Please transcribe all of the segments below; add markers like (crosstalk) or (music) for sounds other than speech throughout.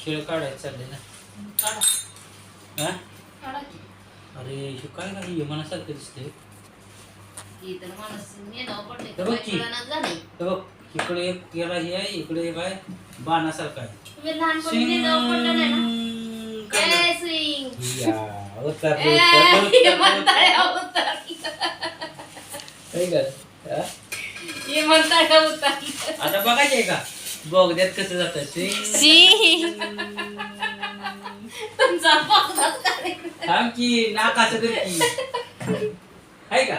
खेळ काढायचं चाललंय ना काढा हा काढा की अरे हे काय नाही मनासारखं दिसतंय ही तर माणूस मेंदाव पडले हे बघ की. झालंय हे बघ इकडे एक याला हे आहे इकडे एक आहे बाणासारखं आहे तुम्ही लहानपणी मेंदाव पडलं नाही ना शिंग. ए, swing. या, उतर, ए, उतर, उतर, हे उतर. म्हणताय उतर. काय गं? हा? हे म्हणताय उतर. आता बघायचंय का बोगद्यात कसं जातं शिंग. शी. तुमचा पावसात कार्यक्रम. थांब की नाक असं कर की. आहे का?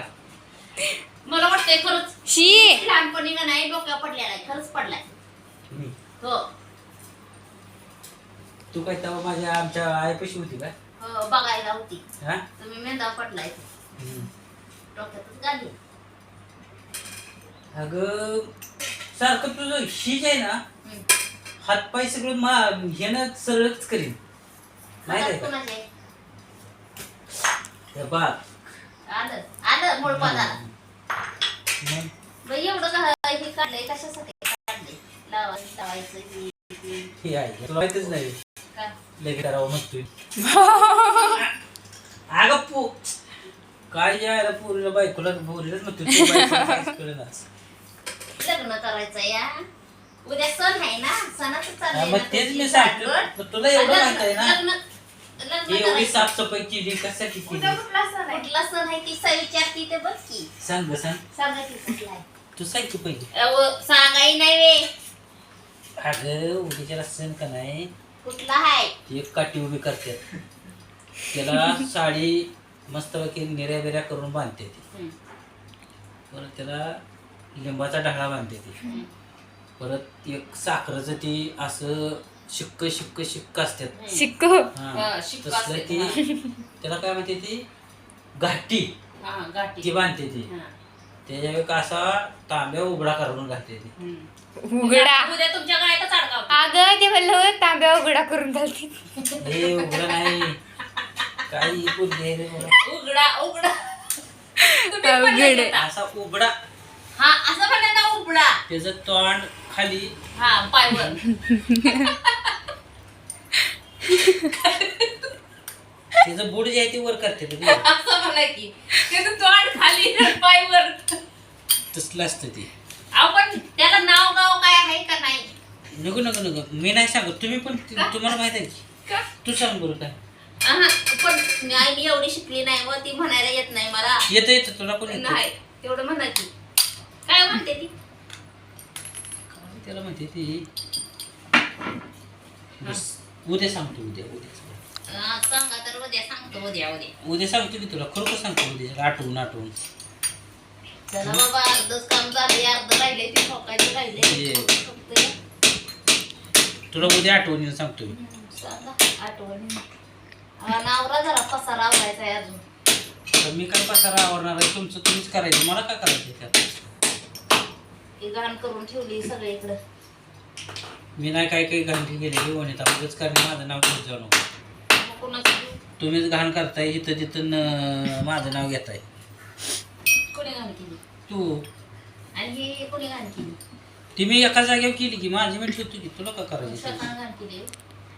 मला वाटतंय खरंच शी. लहानपणी का नाही डोक्या पडलेला आहे खरंच पडलाय. हम्म. हो. तू काय तेव्हा माझ्या आमच्या आईपाशी होती का? हो बघायला होती. हा? तुम्ही मेंदाव पडलाय. हम्म. डोक्यातच गाली अगं सारखं तुझं शीज आहे ना. हातपाय सगळं मा सरळच करीन. माहीत आहे हातात का? कोणाचे? हे बघ. आलं आलं मूळ पदाला. मग? बरं, एवढं का हे काढलंय? कशासाठी काढलंय? लावायचं लावायचं हे, ते. हे आहे. तुला माहितच नाही. का? लगेच करावं म्हणतोय. अगं पो काय यायला पोरीला बायकोला पोरीलाच म्हणतोय. तू बायकोला (laughs) काहीच कळेनाच. लग्न करायचं या उद्या सण आहे ना सणाचं चाललंय मग ना तेच तुमची मी सांगतो. सासगड. पण तुला एवढं लग्न- माहीत आहे ना? लग्न लग्न एवढी करायचं. साफसफाई केली कशासाठी केली? कुठला सण आहे? ती विचारती ते बघ की. सांग ग सांग. सांगा की कुठला आहे. तू सांग की पहिले. अहो, नाही वे. अगं उद्याच्याला सण का नाही? कुठला आहे? ती एक काठी उभी करतात त्याला साडी मस्तपैकी निऱ्या बिऱ्या करून बांधते ती. हम्म, परत त्याला लिंबाचा ढाळा बांधते ती. परत एक साखरेचं ती असं शिक्क शिक्क शिक्क असतात हम्म. शिकू हा हा, शिक्क तसलं असते, ती त्याला काय म्हणते ती? घाटी. हा, गाठी. ती बांधते ती. हा, त्याच्या एक असा तांब्या उघडा करून घालते ती. हम्म. उघडा? उद्या तुमच्या गळ्यातच अडकाव अगं ते म्हणलं तांब्या उघडा करून घालते. हे उघडं नाही. काही रे मला. उघडा उघडा. तुम्ही. ना. असा उघडा. हा असं म्हणलं ना उघडा त्याचं तोंड खाली. हा पायवर. त्याचं बुड जे आहे ते वर करते ते. असं म्हणा की त्याचं तोंड खाली पायवर. तसलं असतं ते. आपण त्याला नाव गाव काय आहे का नाही? नको नको नको. मी नाही सांगत. तुम्ही पण तुम्हाला माहीत आहे की? का? तू सांग बरं काय आहा, पण मी आई मी एवढी शिकली नाही मग ती म्हणायला येत नाही मला. येतं येतं. तुला येतं? नाही तेवढं म्हणायची काय म्हणते ती त्याला माहिती ती उद्या सांगतो उद्या उद्या. सांगतो. हा, सांगा तर उद्या सांगतो उद्या उद्या. उद्या सांगतो की तुला खरोखर सांगतो उद्या आठवून आठवून. चला बाबा अर्धच काम झाले अर्ध राहिले ते ठोकायचे राहिले. ये. फक्त हे. तुला उद्या आठवणीनं सांगतो मी. सांगा आठवण नावरा जरा पसारा आवरायचा आहे अजून. तर मी काय पसारा आवडणार आहे? तुमचं तुम्हीच करायचं मला काय करायचं त्यात? ती घाण करून ठेवली सगळीकडं. मी नाही काय काही घाण गेलेली वनिता उगाच कारण माझं नाव घेत जाऊ नको. मग कोणाची देऊ? तुम्हीच घाण करताय इथं तिथं न- माझं नाव घेताय. कोणी घाण केली? तू. आणि ही कोणी घाण केली? ती मी एका जागेवर केली की माझी म्हटली तुझी तुला काय करायची. घाण केली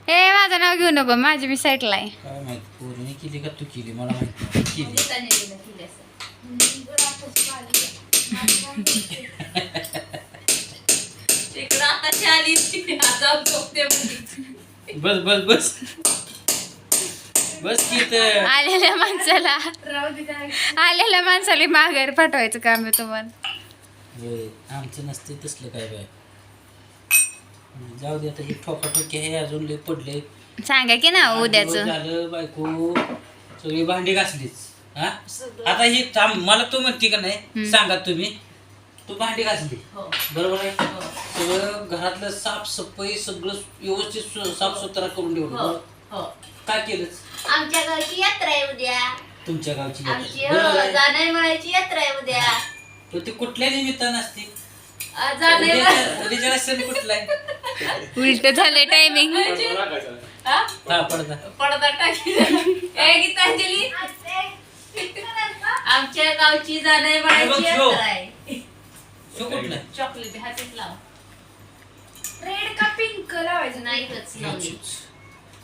हे माझं नाव घेऊ नको माझी मी साईडला आहे. काय माहीत पोरीने केली का तू केली? मला माहीत नाही. केली. केलं, केली असं. तिकडं आताची आली ती. आता झोपते. बस बस बस. बस की. आलेल्या माणसाला. आलेल्या माणसाला माघार पाठवायचं काम आहे तुम्हाला. होय, आमचं नसते तसलं काय बाय. जाऊ दे आता हे ठोका ठोके हे अजून लय पडले सांगा की ना उद्याचं. झालं बायको सगळी भांडी घासलीच. हा आता ही थांब मला तू म्हणते का नाही. सांगा तुम्ही तू भांडी घासली हो. बरोबर आहे हो. सगळं घरातलं साफसफाई सगळं व्यवस्थित साफसुथरा करून ठेवलं हो. हो. काय केलंच आमच्या गावची यात्रा आहे उद्या तुमच्या गावची आमची. बरोबर आहे? म्हणायची यात्रा आहे उद्या पण ती कुठल्या निमित्तानं असते अ, जाणार उद्याच्या कुठला आहे उलट झालंय टायमिंग हा? हा पडदा पडदा टाकी ए गीतांजली आमच्या गावची जाणार म्हणायची हे बघ, यात्रा आहे तो कुठला आहे? चॉकलेट हातीच लाव रेड का पिंक लावायचं नाही इथंच लावली.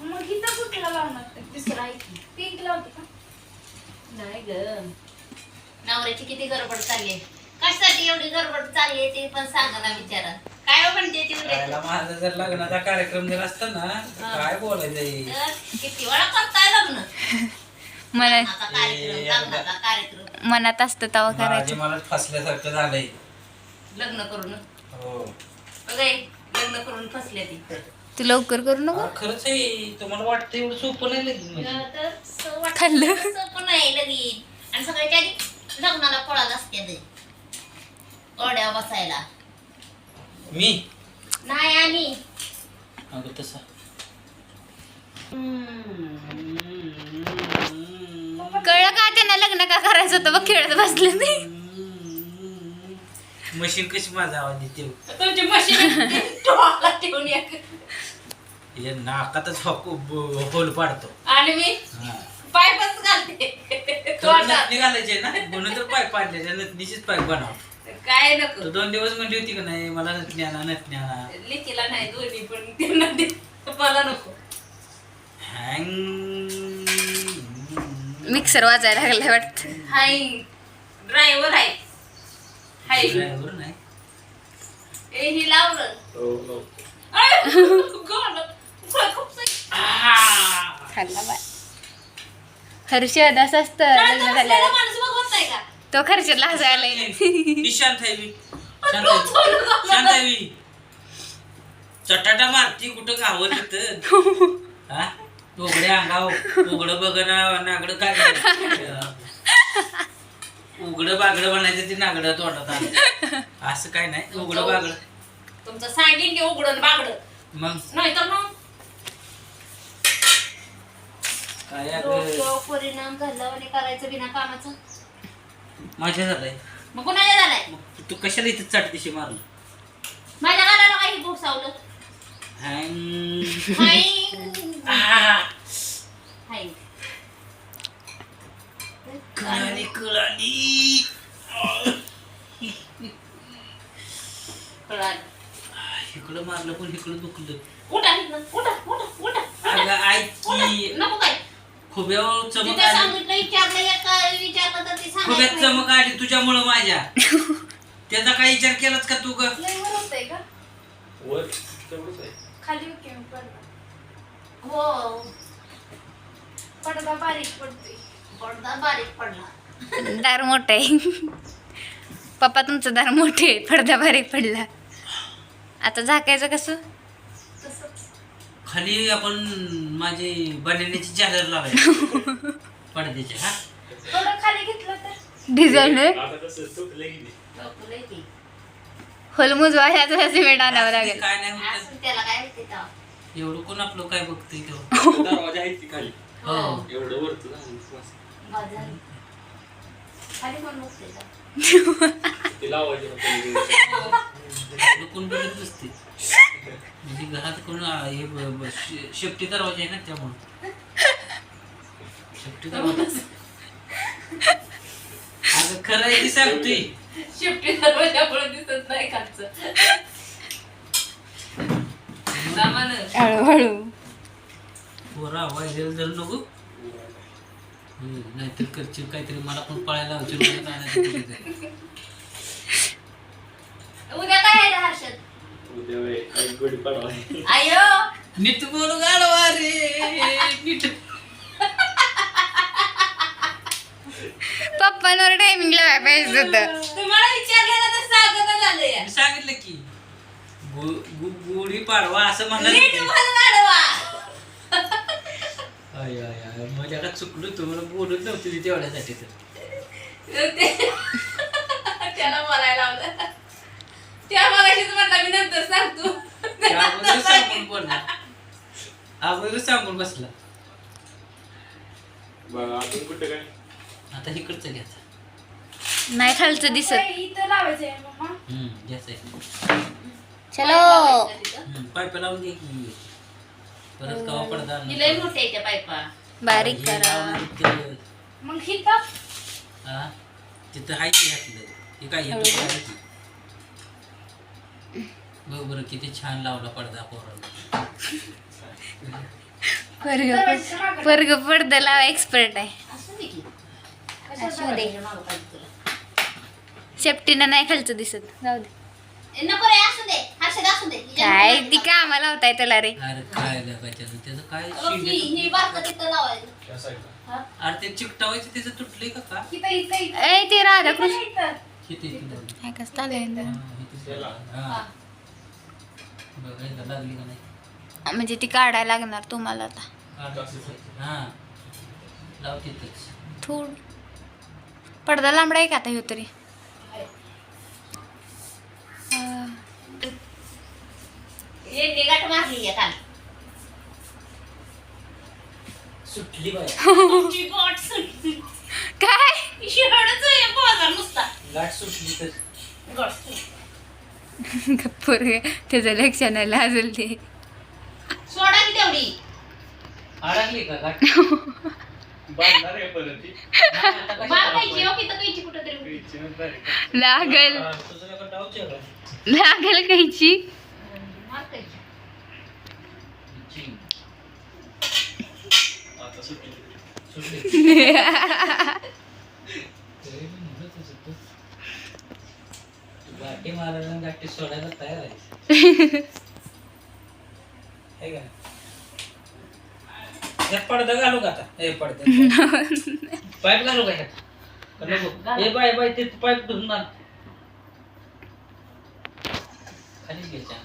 मग इथं कुठला लावणार ते? दुसरं आहे की. पिंक लावते का नाही ग नवऱ्याची किती गडबड चालली आहे कशासाठी एवढी गडबड चालली आहे ते पण सांगा ना विचारा काय हो म्हणते ती उद्या राहायला माझा जर लग्नाचा कार्यक्रम जर असता ना तर. काय बोलायचं हे? तर किती वेळा करताय लग्न कार्यक्रम मनात असतं तवा माझे करायचं. मला फसल्यासारखं झालंय. लग्न करून. हो. लग्न करून फसले ती. तू लवकर करू नको. खरंच तुम्हाला वाटतं एवढं सोपं नाही लगेच म्हणजे. खाल्लं. असं पण नाही लगीन. आणि सगळ्याच्या आधी लग्नाला पळाल असते ते. ओढ्या बसायला. मी? नाही आम्ही. अगं तसा. कळलं का त्यांना लग्न का करायचं होतं? बघ खेळत बसलं ते. मशीन कशी माझा आवाज देते तुमची मशीन टोळा ठेवून या. हे नाकातच होल पाडतो. आणि मी हा. पाईपच घालते. नथनी घालायचे ना? म्हणून तर पाईप पाडले नथनीचीच पाईप बनव. काय नको. तर दोन दिवस म्हणली होती का नाही मला नथनी आणा नथनी आणा. नाही दोन्ही पण त्यांना दे. मला नको. हँग. मिक्सर वाजायला लागलाय वाटत. हाय ड्रायव्हर आहे. हाय. ड्रायव्हर नाही. ए ही लावलं हो, सही. खाल्ला बाय. हर्षद असं असतं लग्न झाल्यावर. तो खर्चला हसायला ही शांत आहे मी शांत आहे शांत आहे मी चटाटा मारती कुठं गावं तिथं (laughs) हा? उघड्या अंगाव उघडं बघणं नागडं काय? उघडं बागडं म्हणायचं ते नागडं तोंडात आलं. असं काय नाही उघडं बागडं. तुमचं सांगेन की उघडून बागडं. मग? नाही तर मग? काय अगं, परिणाम झाला आणि करायचं बिना कामाचं. माझ्या झालंय. मग कुणाला झालाय? मग तू कशाला इथं चाटदिशी मारलं? माझ्या गालाला काही भोसावलं. हँग हाय आ, हाय कळाली कळाली कळालं. इकडं मारलं पण इकडं दुखलं उठा इथनं, उठा उठा उठा अगं उठा ऐकी नको काय खुब्यावर चमक तिथे आली सांगितलं विचारलं एक काय विचारलं तर ते खुब्यात सांगायचं. चमक आली तुझ्यामुळं माझ्या त्याचा काय विचार केलाच का तू ग लय वर होतंय का वर तेवढंच आहे खाली मग पडदा हो. पडदा बारीक पडतोय. पडदा बारीक पडला. दार मोठं आहे. पप्पा तुमचं दार मोठे आहे पडदा बारीक पडला. आता झाकायचं कसं? खाली आपण माझे बनेण्याची जाहीर लावायची. (laughs) पडद्याची हा? थोडं खाली घेतलं तर. डिझाईन आता कसं चुकलं की नाही? डोकं लय ती. होलमुजवा ह्याचं सिमेंट आणावं लागेल काय नाही होत असं त्याला काय होते तेव्हा. एवढं कोण आपलं काय बघतोय तेव्हा दरवाजा आहे की खाली हो एवढं वरतं ना मस्त. बस झालं. खाली पण नसते का? ते लावायचे होते. एवढं कोण बघत नसते म्हणजे घरात कोण आ, हे ब- ब- शे- शेपटी दरवाजा आहे ना त्यामुळं शेपटी दरवाजा (laughs) अगं खरं आहे की सांगतोय शेपटी दरवाजामुळे दिसत नाही खालचं. सामान हळूहळू. पोरा वायदेल जर नको. हम्म, नाहीतर करशील काहीतरी. मला पण पळायला लावशील मला आणायचं कुठेतरी. उद्या काय आहे रे हर्षद? उद्या आहे. आयो. नीट बोल गाडवा रे नीट पप्पांवर टायमिंग लावायला पाहिजे होतं. तुम्हाला विचारलेलं तर सांगत झालं या. मी सांगितलं की गु- गु- गुढी पाडवा असं म्हणलं नीट. आय आय आय माझ्या का चुकलं तुम्हाला बोलत नव्हती ती तेवढ्यासाठी तर. ते- त्याला बोलायला लावलं. त्या मगाशीच म्हटलं मी नंतर सांगतो. त्या सांगून बोलला. सांगून बसला. बघा अजून कुठं काय? आता इकडचं घ्यायचं. नाही खालचं दिसत. इथं लावायचंय मम्मा चलो. पाईप लावून घे की. परत कवा पडदा ही लय त्या पायपा बारीक हे करा. मग हिथं हा, तिथं आहे की घातलं हे काय हे की. बघ बरं किती छान लावला पडदा पोराला वर्ग वर्ग पडदा लावा एक्सपर्ट आहे. असू दे की. असू दे. त्याच्या मागं पाहिजे तुला. शेपटीनं नाही खालचं दिसत. जाऊ दे. काय ती कामाला होताय त्याला रे. अरे काय लागायचं त्याचं ही ही हा? अरे ते चिकटावायचं त्याचं का का? ए ते राधाकृष्ण किती? काय कसं चाललंय हा, इथे त्याला. हा. हा. बघायला लागली का नाही? म्हणजे ती काढायला लागणार तुम्हाला आता. हा थोड पडदा लांबडा आहे का आता ह्यो तरी? यांनी गाठ मारली आहे काल सुटली बाय तुमची गाठ सुटली. काय? शिरडच आहे बाजार नुसता. गाठ सुटली तर. गाठ सुटली. गप्पर त्याचं लक्ष नाही लाजल ते सोडा की तेवढी. अडकली का गाठ बांधणार आहे परत ती. बाळ खायची हो की तर खायची कुठं तरी खायची नंतर आहे. लागल. तुझं नका डावचे का? लागल कायची गाठी मारायला गाठी सोडायला तयार आहे. का यात पडदा घालू का आता? हे पडदा. पाईप घालू का ह्यात? हे बाय बाय ते पाईप धुवून खाली घ्यायच्या